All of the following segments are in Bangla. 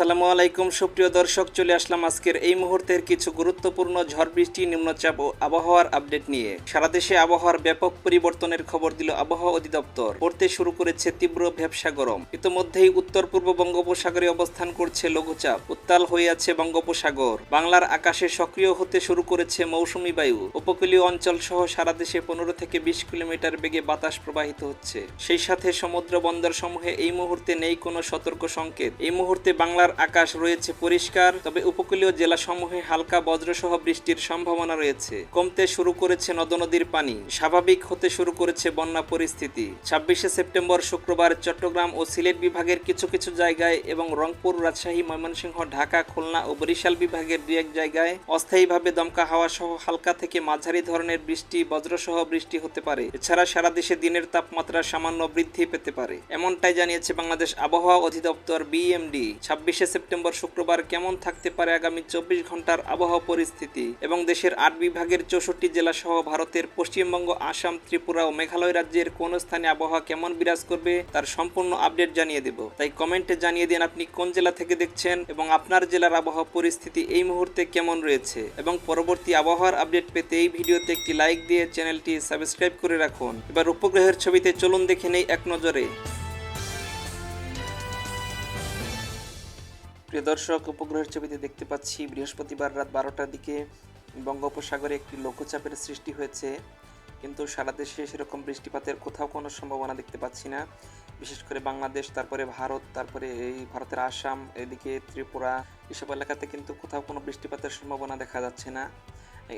আসসালামু আলাইকুম, সুপ্রিয় দর্শক, চলে আসলাম আজকের এই মুহূর্তের কিছু গুরুত্বপূর্ণ ঝড় বৃষ্টি, নিম্নচাপ ও আবহাওয়ার আপডেট নিয়ে। সারা দেশে আবহাওয়ার ব্যাপক পরিবর্তনের খবর দিল আবহাওয়া অধিদপ্তর। পড়তে শুরু করেছে তীব্র ভ্যাবসা গরম। ইতোমধ্যেই উত্তর পূর্ব বঙ্গোপসাগরে অবস্থান করছে লঘুচাপ, উত্তাল হয়ে আছে বঙ্গোপসাগর। বাংলার আকাশে সক্রিয় হতে শুরু করেছে মৌসুমী বায়ু। উপকূলীয় অঞ্চল সহ সারা দেশে পনেরো থেকে বিশ কিলোমিটার বেগে বাতাস প্রবাহিত হচ্ছে। সেই সাথে সমুদ্র বন্দর সমূহে এই মুহূর্তে নেই কোনো সতর্ক সংকেত। এই মুহূর্তে বাংলার আকাশ রয়েছে পরিষ্কার, তবে উপকূলীয় জেলা সমূহে হালকা বজ্রসহ বৃষ্টির সম্ভাবনা রয়েছে। কমতে শুরু করেছে নদ নদীর পানি, স্বাভাবিক হতে শুরু করেছে বন্যা পরিস্থিতি। ছাব্বিশে সেপ্টেম্বর শুক্রবার চট্টগ্রাম ও সিলেট বিভাগের কিছু কিছু জায়গায় এবং রংপুর, রাজশাহী, ময়মনসিংহ, ঢাকা, খুলনা ও বরিশাল বিভাগের দু এক জায়গায় অস্থায়ীভাবে দমকা হাওয়া সহ হালকা থেকে মাঝারি ধরনের বৃষ্টি, বজ্রসহ বৃষ্টি হতে পারে। এছাড়া সারা দেশে দিনের তাপমাত্রা সামান্য বৃদ্ধি পেতে পারে। এমনটাই জানিয়েছে বাংলাদেশ আবহাওয়া অধিদপ্তর বিএমডি। ছাব্বিশে সেপ্টেম্বর শুক্রবার কেমন থাকতে পারে আগামী চব্বিশ ঘণ্টার আবহাওয়া পরিস্থিতি? এবং দেশের আট বিভাগের চৌষট্টি জেলা সহ ভারতের পশ্চিমবঙ্গ, আসাম, ত্রিপুরা ও মেঘালয় রাজ্যের কোন স্থানে আবহাওয়া কেমন বিরাজ করবে তার সম্পূর্ণ আপডেট জানিয়ে দেব। তাই কমেন্টে জানিয়ে দিন আপনি কোন জেলা থেকে দেখছেন এবং আপনার জেলার আবহাওয়া পরিস্থিতি এই মুহূর্তে কেমন রয়েছে। এবং পরবর্তী আবহাওয়ার আপডেট পেতে এই ভিডিওতে একটি লাইক দিয়ে চ্যানেলটি সাবস্ক্রাইব করে রাখুন। এবার উপগ্রহের ছবিতে চলুন দেখে নেই এক নজরে। প্রিয় দর্শক, উপগ্রহের ছবিতে দেখতে পাচ্ছি বৃহস্পতিবার রাত বারোটার দিকে বঙ্গোপসাগরে একটি লঘুচাপের সৃষ্টি হয়েছে। কিন্তু সারা দেশে সেরকম বৃষ্টিপাতের কোথাও কোনো সম্ভাবনা দেখতে পাচ্ছি না। বিশেষ করে বাংলাদেশ, তারপরে ভারত, তারপরে এই ভারতের আসাম, এদিকে ত্রিপুরা, এসব এলাকাতে কিন্তু কোথাও কোনো বৃষ্টিপাতের সম্ভাবনা দেখা যাচ্ছে না।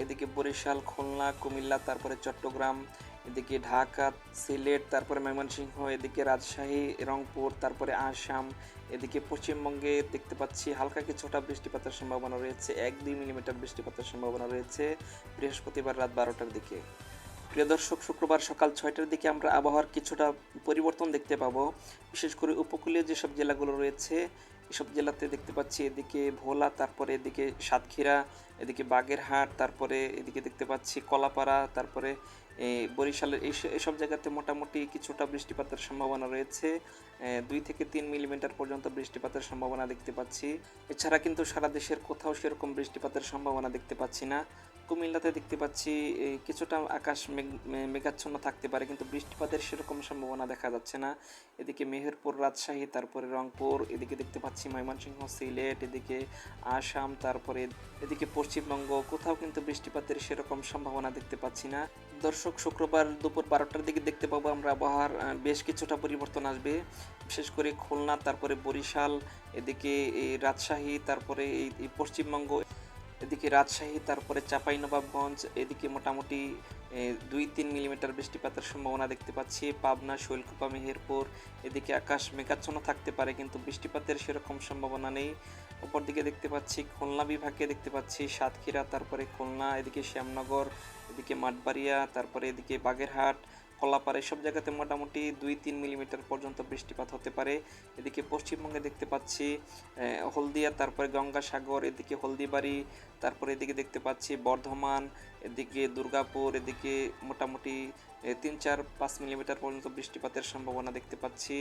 এদিকে বরিশাল, খুলনা, কুমিল্লা, তারপরে চট্টগ্রাম এদিকে ঢাকা, সিলেট, তারপরে ময়মনসিংহ, এদিকে রাজশাহী, রংপুর, তারপরে আসাম, এদিকে পশ্চিমবঙ্গে দেখতে পাচ্ছি হালকা কিছুটা বৃষ্টিপাতের সম্ভাবনা রয়েছে, এক দুই মিলিমিটার বৃষ্টিপাতের সম্ভাবনা রয়েছে বৃহস্পতিবার রাত বারোটার দিকে। প্রিয় দর্শক, শুক্রবার সকাল ছয়টার দিকে আমরা আবহাওয়ার কিছুটা পরিবর্তন দেখতে পাবো। বিশেষ করে উপকূলীয় যেসব জেলাগুলো রয়েছে, এসব জেলাতে দেখতে পাচ্ছি এদিকে ভোলা, তারপরে এদিকে সাতক্ষীরা এদিকে বাগেরহাট তারপরে এদিকে দেখতে পাচ্ছি কলাপাড়া, তারপরে বরিশালের এইস- এসব জায়গাতে মোটামুটি কিছুটা বৃষ্টিপাতের সম্ভাবনা রয়েছে। দুই থেকে তিন মিলিমিটার পর্যন্ত বৃষ্টিপাতের সম্ভাবনা দেখতে পাচ্ছি। এছাড়া কিন্তু সারা দেশের কোথাও সেরকম বৃষ্টিপাতের সম্ভাবনা দেখতে পাচ্ছি না। কুমিল্লাতে দেখতে পাচ্ছি কিছুটা আকাশ মেঘ- মেঘাচ্ছন্ন থাকতে পারে, কিন্তু বৃষ্টিপাতের সেরকম সম্ভাবনা দেখা যাচ্ছে না। এদিকে মেহেরপুর, রাজশাহী, তারপরে রংপুর, এদিকে দেখতে পাচ্ছি ময়মনসিংহ, সিলেট, এদিকে আসাম, তারপরে এদিকে পশ্চিমবঙ্গ, কোথাও কিন্তু বৃষ্টিপাতের সেরকম সম্ভাবনা দেখতে পাচ্ছি না। দর্শক, শুক্রবার দুপুর বারোটার দিকে দেখতে পাবো আমরা আবহাওয়ার বেশ কিছুটা পরিবর্তন আসবে। বিশেষ করে খুলনা, তারপরে বরিশাল, এদিকে রাজশাহী, তারপরে এই এই পশ্চিমবঙ্গ, এদিকে রাজশাহী, তারপরে চাঁপাইনবাবগঞ্জ, এদিকে মোটামুটি দুই তিন মিলিমিটার বৃষ্টিপাতের সম্ভাবনা দেখতে পাচ্ছি। পাবনা, শৈলকুপা, মেহেরপুর, এদিকে আকাশ মেঘাচ্ছন্ন থাকতে পারে, কিন্তু বৃষ্টিপাতের সেরকম সম্ভাবনা নেই। উপর দিকে দেখতে পাচ্ছি খুলনা বিভাগে দেখতে পাচ্ছি সাতক্ষীরা, তারপরে খুলনা, এদিকে শ্যামনগর, এদিকে মাঠবাড়িয়া, তারপরে এদিকে বাগেরহাট কলাপাড়া এসব জায়গাতে মোটামুটি দুই তিন মিলিমিটার পর্যন্ত বৃষ্টিপাত হতে পারে। এদিকে পশ্চিমবঙ্গে দেখতে পাচ্ছি হলদিয়া, তারপরে গঙ্গাসাগর, এদিকে হলদিবাড়ি, তারপরে এদিকে দেখতে পাচ্ছি বর্ধমান, এদিকে দুর্গাপুর, এদিকে মোটামুটি তিন চার পাঁচ মিলিমিটার পর্যন্ত বৃষ্টিপাতের সম্ভাবনা দেখতে পাচ্ছি।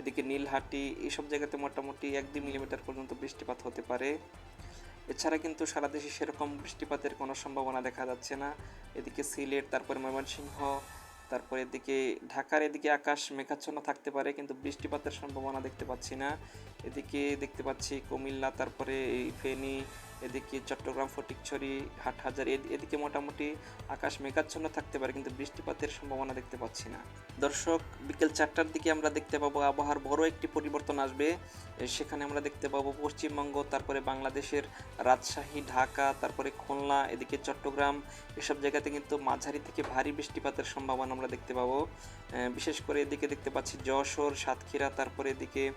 এদিকে নীলহাটি এইসব জায়গাতে মোটামুটি এক দুই মিলিমিটার পর্যন্ত বৃষ্টিপাত হতে পারে। এছাড়া কিন্তু সারা দেশে সেরকম বৃষ্টিপাতের কোনো সম্ভাবনা দেখা যাচ্ছে না। এদিকে সিলেট, তারপরে ময়মনসিংহ তারপরে এদিকে ঢাকার এদিকে আকাশ মেঘাচ্ছন্ন থাকতে পারে, কিন্তু বৃষ্টিপাতের সম্ভাবনা দেখতে পাচ্ছি না। এদিকে দেখতে পাচ্ছি কুমিল্লা, তারপরে এই ফেনী এদিকে চট্টগ্রাম, ফটিকছড়ি, হাটহাজার, এদ- এদিকে মোটামুটি আকাশ মেঘাচ্ছন্ন থাকতে পারে, কিন্তু বৃষ্টিপাতের সম্ভাবনা দেখতে পাচ্ছি না। দর্শক, বিকেল চারটার দিকে আমরা দেখতে পাবো আবহাওয়ার বড় একটি পরিবর্তন আসবে। সেখানে আমরা দেখতে পাবো পশ্চিমবঙ্গ, তারপরে বাংলাদেশের রাজশাহী, ঢাকা, তারপরে খুলনা, এদিকে চট্টগ্রাম, এসব জায়গাতে কিন্তু মাঝারি থেকে ভারী বৃষ্টিপাতের সম্ভাবনা আমরা দেখতে পাবো। বিশেষ করে এদিকে দেখতে পাচ্ছি যশোর, সাতক্ষীরা, তারপরে এদিকে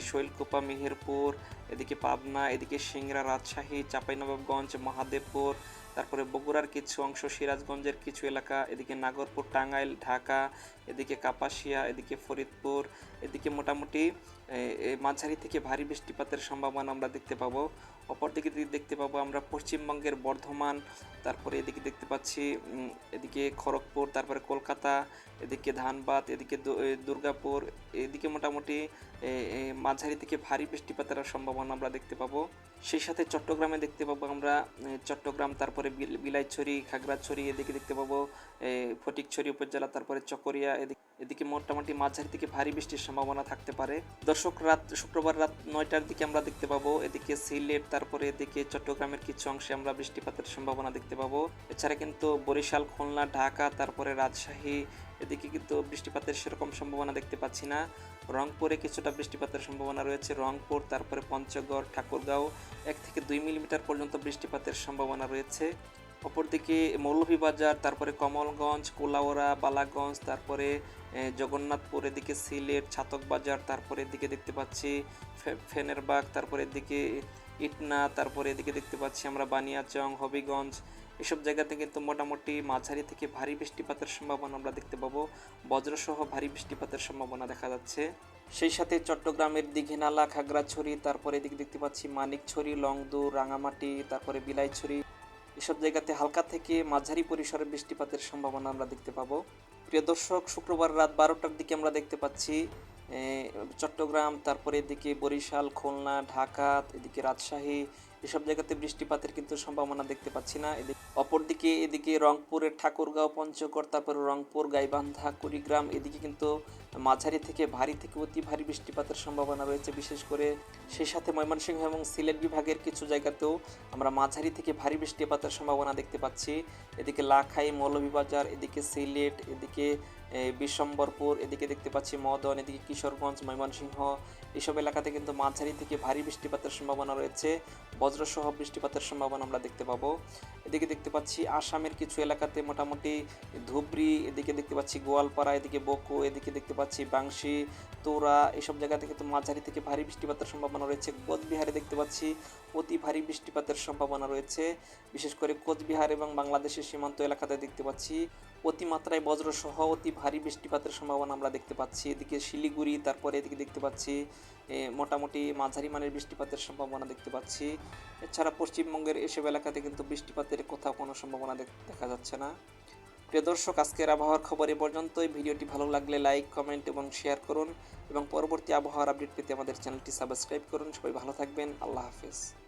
শৈলকুপা, মেহেরপুর এদিকে পাবনা এদিকে সিংড়া রাজশাহী চাপাইনবাবগঞ্জ মহাদেবপুর তারপরে বগুড়ার কিছু অংশ, সিরাজগঞ্জের কিছু এলাকা, এদিকে নাগরপুর, টাঙ্গাইল, ঢাকা, এদিকে কাপাসিয়া, এদিকে ফরিদপুর, এদিকে মোটামুটি মাঝারি থেকে ভারী বৃষ্টিপাতের সম্ভাবনা আমরা দেখতে পাবো। অপরদিকে দেখতে পাবো আমরা পশ্চিমবঙ্গের বর্ধমান, তারপরে এদিকে দেখতে পাচ্ছি এদিকে খড়গপুর, তারপরে কলকাতা, এদিকে ধানবাদ, এদিকে দুর্গাপুর, এদিকে মোটামুটি মাঝারি থেকে ভারী বৃষ্টিপাতের সম্ভাবনা আমরা দেখতে পাবো। সেই সাথে চট্টগ্রামে দেখতে পাবো আমরা চট্টগ্রাম, তারপরে বিল- বিলাইছড়ি খাগড়াছড়ি এদিকে দেখতে পাবো ফটিকছড়ি উপজেলা তারপরে চকরিয়া এদিকে এদিকে মোটামুটি মাঝারি থেকে ভারী বৃষ্টির সম্ভাবনা থাকতে পারে। দর্শক, রাত, শুক্রবার রাত নয়টার দিকে আমরা দেখতে পাবো। এদিকে সিলেট, তারপরে এদিকে চট্টগ্রামের কিছু অংশে আমরা বৃষ্টিপাতের সম্ভাবনা দেখতে পাবো। এছাড়া কিন্তু বরিশাল, খুলনা, ঢাকা, তারপরে রাজশাহী, এদিকে কিন্তু বৃষ্টিপাতের সেরকম সম্ভাবনা দেখতে পাচ্ছি না। রংপুরে কিছুটা বৃষ্টিপাতের সম্ভাবনা রয়েছে। রংপুর, তারপরে পঞ্চগড়, ঠাকুরগাঁও, এক থেকে দুই মিলিমিটার পর্যন্ত বৃষ্টিপাতের সম্ভাবনা রয়েছে। অপরদিকে মৌলভীবাজার, তারপরে কমলগঞ্জ কোলাউড়া বালাগঞ্জ, তারপরে জগন্নাথপুর, এদিকে সিলেট ছাতক বাজার তারপরে এদিকে দেখতে পাচ্ছি ফেনেরবাগ, তারপরে এদিকে ইটনা, তারপরে এদিকে দেখতে পাচ্ছি আমরা বানিয়াচং, হবিগঞ্জ। এসব জায়গাতে কিন্তু মোটামুটি মাঝারি থেকে ভারী বৃষ্টিপাতের সম্ভাবনা আমরা দেখতে পাবো। বজ্রসহ ভারী বৃষ্টিপাতের সম্ভাবনা দেখা যাচ্ছে। সেই সাথে চট্টগ্রামের দিঘিনালা, খাগড়াছড়ি, তারপরে এদিকে দেখতে পাচ্ছি মানিকছড়ি, লংদু, রাঙামাটি, তারপরে বিলাইছড়ি এসব জায়গাতে হালকা থেকে মাঝারি পরিসরে বৃষ্টিপাতের সম্ভাবনা আমরা দেখতে পাবো। প্রিয় দর্শক, শুক্রবার রাত বারোটার দিকে আমরা দেখতে পাচ্ছি চট্টগ্রাম, তারপরে এদিকে বরিশাল, খুলনা, ঢাকা, এদিকে রাজশাহী এসব জায়গাতে বৃষ্টিপাতের কিন্তু সম্ভাবনা দেখতে পাচ্ছি না। এদিকে অপরদিকে এদিকে রংপুরের ঠাকুরগাঁও পঞ্চগড়, তারপর রংপুর, গাইবান্ধা, কুড়িগ্রাম, এদিকে কিন্তু মাঝারি থেকে ভারী থেকে অতি ভারী বৃষ্টিপাতের সম্ভাবনা রয়েছে। বিশেষ করে সেই সাথে ময়মনসিংহ এবং সিলেট বিভাগের কিছু জায়গাতেও আমরা মাঝারি থেকে ভারী বৃষ্টিপাতের সম্ভাবনা দেখতে পাচ্ছি। এদিকে লাখাই, মৌলভীবাজার, এদিকে সিলেট, এদিকে বিশ্বম্বরপুর এদিকে দেখতে পাচ্ছি মদন, এদিকে কিশোরগঞ্জ, ময়মনসিংহ এসব এলাকাতে কিন্তু মাঝারি থেকে ভারী বৃষ্টিপাতের সম্ভাবনা রয়েছে। বজ্রসহ বৃষ্টিপাতের সম্ভাবনা আমরা দেখতে পাবো। এদিকে দেখতে পাচ্ছি আসামের কিছু এলাকাতে মোটামুটি ধুবড়ি, এদিকে দেখতে পাচ্ছি গোয়ালপাড়া, এদিকে বকো, এদিকে দেখতে পাচ্ছি বাংশি, তোরা, এসব জায়গাতে কিন্তু মাঝারি থেকে ভারী বৃষ্টিপাতের সম্ভাবনা রয়েছে। কোচবিহারে দেখতে পাচ্ছি অতি ভারী বৃষ্টিপাতের সম্ভাবনা রয়েছে। বিশেষ করে কোচবিহার এবং বাংলাদেশের সীমান্ত এলাকাতে দেখতে পাচ্ছি অতিমাত্রায় বজ্রসহ অতি ভারী বৃষ্টিপাতের সম্ভাবনা আমরা দেখতে পাচ্ছি। এদিকে শিলিগুড়ি, তারপরে এদিকে দেখতে পাচ্ছি মোটামুটি মাঝারি মানের বৃষ্টিপাতের সম্ভাবনা দেখতে পাচ্ছি। এছাড়া পশ্চিমবঙ্গের এসব এলাকাতে কিন্তু বৃষ্টিপাতের কোথাও কোনো সম্ভাবনা দেখা যাচ্ছে না। প্রিয় দর্শক, আজকের আবহাওয়ার খবর এ পর্যন্তই। ভিডিওটি ভালো লাগলে লাইক, কমেন্ট এবং শেয়ার করুন এবং পরবর্তী আবহাওয়ার আপডেট পেতে আমাদের চ্যানেলটি সাবস্ক্রাইব করুন। সবাই ভালো থাকবেন। আল্লাহ হাফেজ।